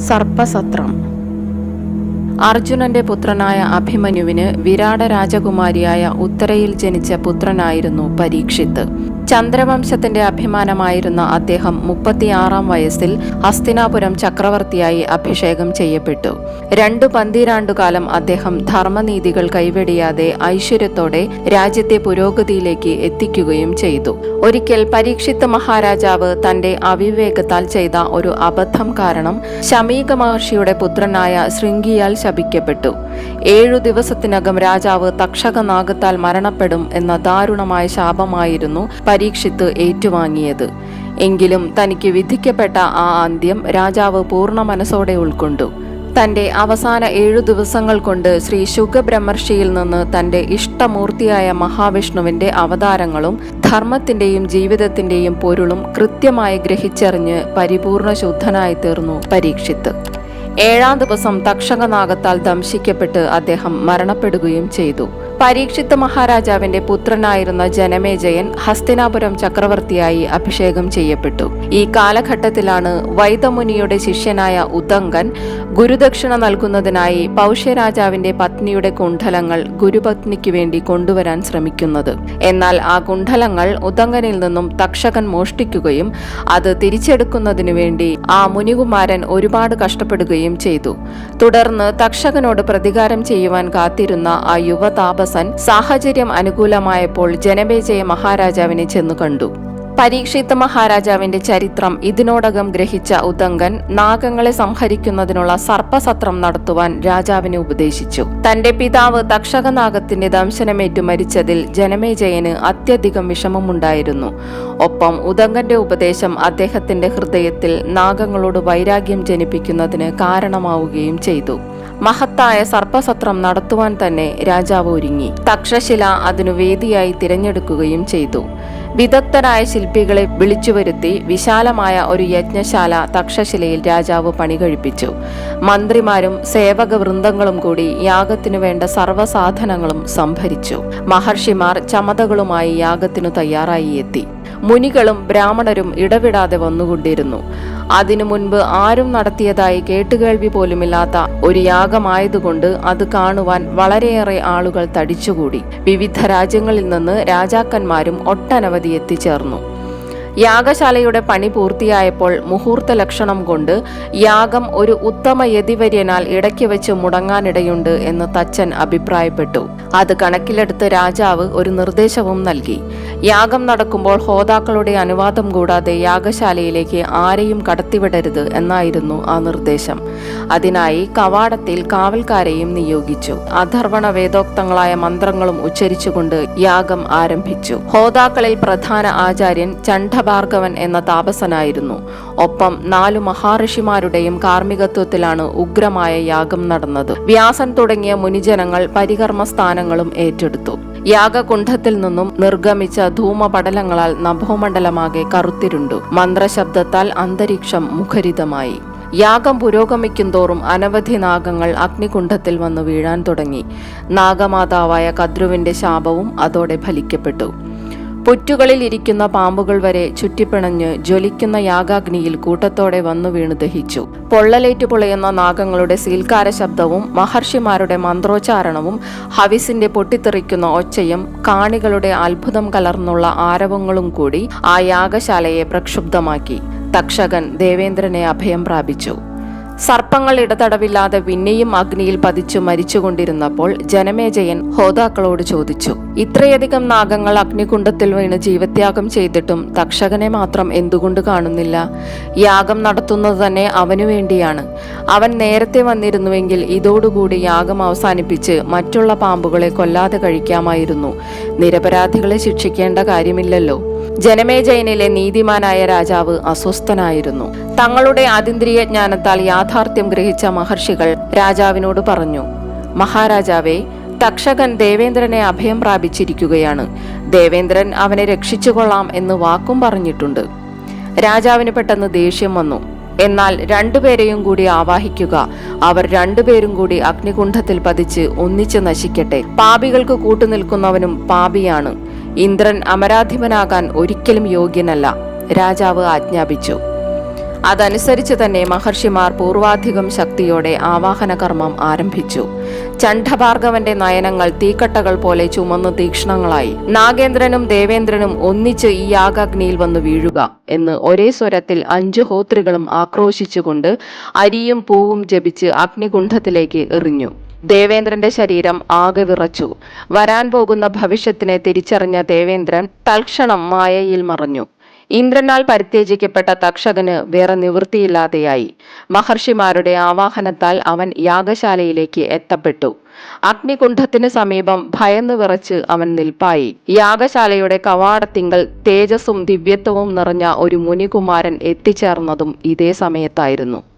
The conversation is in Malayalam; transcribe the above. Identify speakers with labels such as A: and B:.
A: സർപ്പസത്രം. അർജുനന്റെ പുത്രനായ അഭിമന്യുവിന് വിരാട രാജകുമാരിയായ ഉത്തരയിൽ ജനിച്ച പുത്രനായിരുന്നു പരീക്ഷിത്ത്. ചന്ദ്രവംശത്തിന്റെ അഭിമാനമായിരുന്ന അദ്ദേഹം മുപ്പത്തിയാറാം വയസ്സിൽ ഹസ്തിനാപുരം ചക്രവർത്തിയായി അഭിഷേകം ചെയ്യപ്പെട്ടു. രണ്ടു പന്തിരാണ്ടുകാലം അദ്ദേഹം ധർമ്മനീതികൾ കൈവെടിയാതെ ഐശ്വര്യത്തോടെ രാജ്യത്തെ പുരോഗതിയിലേക്ക് എത്തിക്കുകയും ചെയ്തു. ഒരിക്കൽ പരീക്ഷിത്ത് മഹാരാജാവ് തന്റെ അവിവേകത്താൽ ചെയ്ത ഒരു അബദ്ധം കാരണം ശമീക മഹർഷിയുടെ പുത്രനായ ശൃംഗിയാൽ ശപിക്കപ്പെട്ടു. ഏഴു ദിവസത്തിനകം രാജാവ് തക്ഷകനാഗത്താൽ മരണപ്പെടും എന്ന ദാരുണമായ ശാപമായിരുന്നു പരീക്ഷിത്ത് ഏറ്റുവാങ്ങിയത്. എങ്കിലും തനിക്ക് വിധിക്കപ്പെട്ട ആ അന്ത്യം രാജാവ് പൂർണ മനസ്സോടെ ഉൾക്കൊണ്ടു. തന്റെ അവസാന ഏഴു ദിവസങ്ങൾ കൊണ്ട് ശ്രീ ശുഗബ്രഹ്മർഷിയിൽ നിന്ന് തന്റെ ഇഷ്ടമൂർത്തിയായ മഹാവിഷ്ണുവിന്റെ അവതാരങ്ങളും ധർമ്മത്തിന്റെയും ജീവിതത്തിന്റെയും പൊരുളും കൃത്യമായി ഗ്രഹിച്ചറിഞ്ഞ് പരിപൂർണ ശുദ്ധനായി തീർന്നു പരീക്ഷിത്ത്. ഏഴാം ദിവസം തക്ഷകനാഗത്താൽ ദംശിക്കപ്പെട്ട് അദ്ദേഹം മരണപ്പെടുകയും ചെയ്തു. പരീക്ഷിത്ത് മഹാരാജാവിന്റെ പുത്രനായിരുന്ന ജനമേജയൻ ഹസ്തിനാപുരം ചക്രവർത്തിയായി അഭിഷേകം ചെയ്യപ്പെട്ടു. ഈ കാലഘട്ടത്തിലാണ് വൈദമുനിയുടെ ശിഷ്യനായ ഉദങ്കൻ ഗുരുദക്ഷിണ നൽകുന്നതിനായി പൗഷ്യരാജാവിന്റെ പത്നിയുടെ കുണ്ഠലങ്ങൾ ഗുരുപത്നിക്ക് വേണ്ടി കൊണ്ടുവരാൻ ശ്രമിക്കുന്നത്. എന്നാൽ ആ കുണ്ഠലങ്ങൾ ഉദങ്കനിൽ നിന്നും തക്ഷകൻ മോഷ്ടിക്കുകയും അത് തിരിച്ചെടുക്കുന്നതിനു വേണ്ടി ആ മുനികുമാരൻ ഒരുപാട് കഷ്ടപ്പെടുകയും ചെയ്തു. തുടർന്ന് തക്ഷകനോട് പ്രതികാരം ചെയ്യുവാൻ കാത്തിരുന്ന ആ യുവതാപസൻ സാഹചര്യം അനുകൂലമായപ്പോൾ ജനമേജയ മഹാരാജാവിനെ ചെന്നു കണ്ടു. പരീക്ഷിത്ത മഹാരാജാവിന്റെ ചരിത്രം ഇതിനോടകം ഗ്രഹിച്ച ഉദങ്കൻ നാഗങ്ങളെ സംഹരിക്കുന്നതിനുള്ള സർപ്പസത്രം നടത്തുവാൻ രാജാവിനെ ഉപദേശിച്ചു. തന്റെ പിതാവ് തക്ഷകനാഗത്തിന്റെ ദംശനമേറ്റു മരിച്ചതിൽ ജനമേജയന് അത്യധികം വിഷമമുണ്ടായിരുന്നു. ഒപ്പം ഉദങ്കന്റെ ഉപദേശം അദ്ദേഹത്തിന്റെ ഹൃദയത്തിൽ നാഗങ്ങളോട് വൈരാഗ്യം ജനിപ്പിക്കുന്നതിന് കാരണമാവുകയും ചെയ്തു. മഹത്തായ സർപ്പസത്രം നടത്തുവാൻ തന്നെ രാജാവ് ഒരുങ്ങി. തക്ഷശില അതിനു വേദിയായി തിരഞ്ഞെടുക്കുകയും ചെയ്തു. വിദഗ്ധരായ ശില്പികളെ വിളിച്ചുവരുത്തി വിശാലമായ ഒരു യജ്ഞശാല തക്ഷശിലയിൽ രാജാവ് പണി കഴിപ്പിച്ചു. മന്ത്രിമാരും സേവക വൃന്ദങ്ങളും കൂടി യാഗത്തിനു വേണ്ട സർവസാധനങ്ങളും സംഭരിച്ചു. മഹർഷിമാർ ചമതകളുമായി യാഗത്തിനു തയ്യാറായി എത്തി. മുനികളും ബ്രാഹ്മണരും ഇടവിടാതെ വന്നുകൊണ്ടിരുന്നു. അതിനു മുൻപ് ആരും നടത്തിയതായി കേട്ടുകേൾവി പോലുമില്ലാത്ത ഒരു യാഗമായതുകൊണ്ട് അത് കാണുവാൻ വളരെയേറെ ആളുകൾ തടിച്ചുകൂടി. വിവിധ രാജ്യങ്ങളിൽ നിന്ന് രാജാക്കന്മാരും ഒട്ടനവധി എത്തിച്ചേർന്നു. യാഗശാലയുടെ പണി പൂർത്തിയായപ്പോൾ മുഹൂർത്ത ലക്ഷണം കൊണ്ട് യാഗം ഒരു ഉത്തമ യതിവര്യനാൽ ഇടയ്ക്ക് വെച്ച് മുടങ്ങാനിടയുണ്ട് എന്ന് തച്ചൻ അഭിപ്രായപ്പെട്ടു. അത് കണക്കിലെടുത്ത് രാജാവ് ഒരു നിർദ്ദേശവും നൽകി. യാഗം നടക്കുമ്പോൾ ഹോതാക്കളുടെ അനുവാദം കൂടാതെ യാഗശാലയിലേക്ക് ആരെയും കടത്തിവിടരുത് എന്നായിരുന്നു ആ നിർദ്ദേശം. അതിനായി കവാടത്തിൽ കാവൽക്കാരെയും നിയോഗിച്ചു. അധർവണ വേദോക്തങ്ങളായ മന്ത്രങ്ങളും ഉച്ചരിച്ചുകൊണ്ട് യാഗം ആരംഭിച്ചു. ഹോതാക്കളിൽ പ്രധാന ആചാര്യൻ ചണ്ഡഭാർഗവൻ എന്ന താപസനായിരുന്നു. ഒപ്പം നാലു മഹാഋഷിമാരുടെയും കാർമ്മികത്വത്തിലാണ് ഉഗ്രമായ യാഗം നടന്നത്. വ്യാസൻ തുടങ്ങിയ മുനിജനങ്ങൾ പരികർമ്മ സ്ഥാനങ്ങളും ഏറ്റെടുത്തു. യാഗകുണ്ഠത്തിൽ നിന്നും നിർഗമിച്ച ധൂമപടലങ്ങളാൽ നഭോമണ്ഡലമാകെ കറുത്തിരുണ്ടു. മന്ത്രശബ്ദത്താൽ അന്തരീക്ഷം മുഖരിതമായി. യാഗം പുരോഗമിക്കുന്തോറും അനവധി നാഗങ്ങൾ അഗ്നികുണ്ഠത്തിൽ വന്നു വീഴാൻ തുടങ്ങി. നാഗമാതാവായ കദ്രുവിന്റെ ശാപവും അതോടെ ഫലിക്കപ്പെട്ടു. പുറ്റുകളിൽ ഇരിക്കുന്ന പാമ്പുകൾ വരെ ചുറ്റിപ്പിണഞ്ഞ് ജ്വലിക്കുന്ന യാഗാഗ്നിയിൽ കൂട്ടത്തോടെ വന്നു വീണു ദഹിച്ചു. പൊള്ളലേറ്റ് പൊളയുന്ന നാഗങ്ങളുടെ സീൽക്കാര ശബ്ദവും മഹർഷിമാരുടെ മന്ത്രോച്ചാരണവും ഹവിസിന്റെ പൊട്ടിത്തെറിക്കുന്ന ഒച്ചയും കാണികളുടെ അത്ഭുതം കലർന്നുള്ള ആരവങ്ങളും കൂടി ആ യാഗശാലയെ പ്രക്ഷുബ്ധമാക്കി. തക്ഷകൻ ദേവേന്ദ്രനെ അഭയം പ്രാപിച്ചു. സർപ്പങ്ങൾ ഇടതടവില്ലാതെ പിന്നെയും അഗ്നിയിൽ പതിച്ചു മരിച്ചുകൊണ്ടിരുന്നപ്പോൾ ജനമേജയൻ ഹോതാക്കളോട് ചോദിച്ചു ഇത്രയധികം നാഗങ്ങൾ അഗ്നികുണ്ഡത്തിൽ വീണ് ജീവത്യാഗം ചെയ്തിട്ടും തക്ഷകനെ മാത്രം എന്തുകൊണ്ട് കാണുന്നില്ല? യാഗം നടത്തുന്നത് തന്നെ അവനു വേണ്ടിയാണ്. അവൻ നേരത്തെ വന്നിരുന്നുവെങ്കിൽ ഇതോടുകൂടി യാഗം അവസാനിപ്പിച്ച് മറ്റുള്ള പാമ്പുകളെ കൊല്ലാതെ കഴിക്കാമായിരുന്നു. നിരപരാധികളെ ശിക്ഷിക്കേണ്ട കാര്യമില്ലല്ലോ. ജനമേജയനിലെ നീതിമാനായ രാജാവ് അസ്വസ്ഥനായിരുന്നു. തങ്ങളുടെ അതിന്ദ്രിയ ജ്ഞാനത്താൽ യാഥാർത്ഥ്യം ഗ്രഹിച്ച മഹർഷികൾ രാജാവിനോട് പറഞ്ഞു മഹാരാജാവേ തക്ഷകൻ ദേവേന്ദ്രനെ അഭയം പ്രാപിച്ചിരിക്കുകയാണ്. ദേവേന്ദ്രൻ അവനെ രക്ഷിച്ചുകൊള്ളാം എന്ന് വാക്കും പറഞ്ഞിട്ടുണ്ട്. രാജാവിന് പെട്ടെന്ന് ദേഷ്യം വന്നു. എന്നാൽ രണ്ടുപേരെയും കൂടി ആവാഹിക്കുക അവർ രണ്ടുപേരും കൂടി അഗ്നികുണ്ഠത്തിൽ പതിച്ച് ഒന്നിച്ച് നശിക്കട്ടെ. പാപികൾക്ക് കൂട്ടുനിൽക്കുന്നവനും പാപിയാണ്. ഇന്ദ്രൻ അമരാധിപനാകാൻ ഒരിക്കലും യോഗ്യനല്ല. രാജാവ് ആജ്ഞാപിച്ചു. അതനുസരിച്ച് തന്നെ മഹർഷിമാർ പൂർവാധികം ശക്തിയോടെ ആവാഹന കർമ്മം ആരംഭിച്ചു. ചണ്ഡഭാർഗവന്റെ നയനങ്ങൾ തീക്കട്ടകൾ പോലെ ചുമന്ന് തീക്ഷ്ണങ്ങളായി. നാഗേന്ദ്രനും ദേവേന്ദ്രനും ഒന്നിച്ച് ഈ യാഗാഗ്നിയിൽ വന്ന് വീഴുക എന്ന് ഒരേ സ്വരത്തിൽ അഞ്ചു ഹോത്രികളും ആക്രോശിച്ചുകൊണ്ട് അരിയും പൂവും ജപിച്ച് അഗ്നികുണ്ഠത്തിലേക്ക് എറിഞ്ഞു. ദേവേന്ദ്രന്റെ ശരീരം ആകെ വിറച്ചു. വരാൻ പോകുന്ന ഭവിഷ്യത്തിനെ തിരിച്ചറിഞ്ഞ ദേവേന്ദ്രൻ തൽക്ഷണം മായയിൽ മറഞ്ഞു. ഇന്ദ്രനാൽ പരിത്യജിക്കപ്പെട്ട തക്ഷകന് വേറെ നിവൃത്തിയില്ലാതെയായി. മഹർഷിമാരുടെ ആവാഹനത്താൽ അവൻ യാഗശാലയിലേക്ക് എത്തപ്പെട്ടു. അഗ്നികുണ്ഠത്തിന് സമീപം ഭയന്നു വിറച്ച് അവൻ നിൽപ്പായി. യാഗശാലയുടെ കവാടത്തിങ്കൽ തേജസ്സും ദിവ്യത്വവും നിറഞ്ഞ ഒരു മുനികുമാരൻ എത്തിച്ചേർന്നതും ഇതേ സമയത്തായിരുന്നു.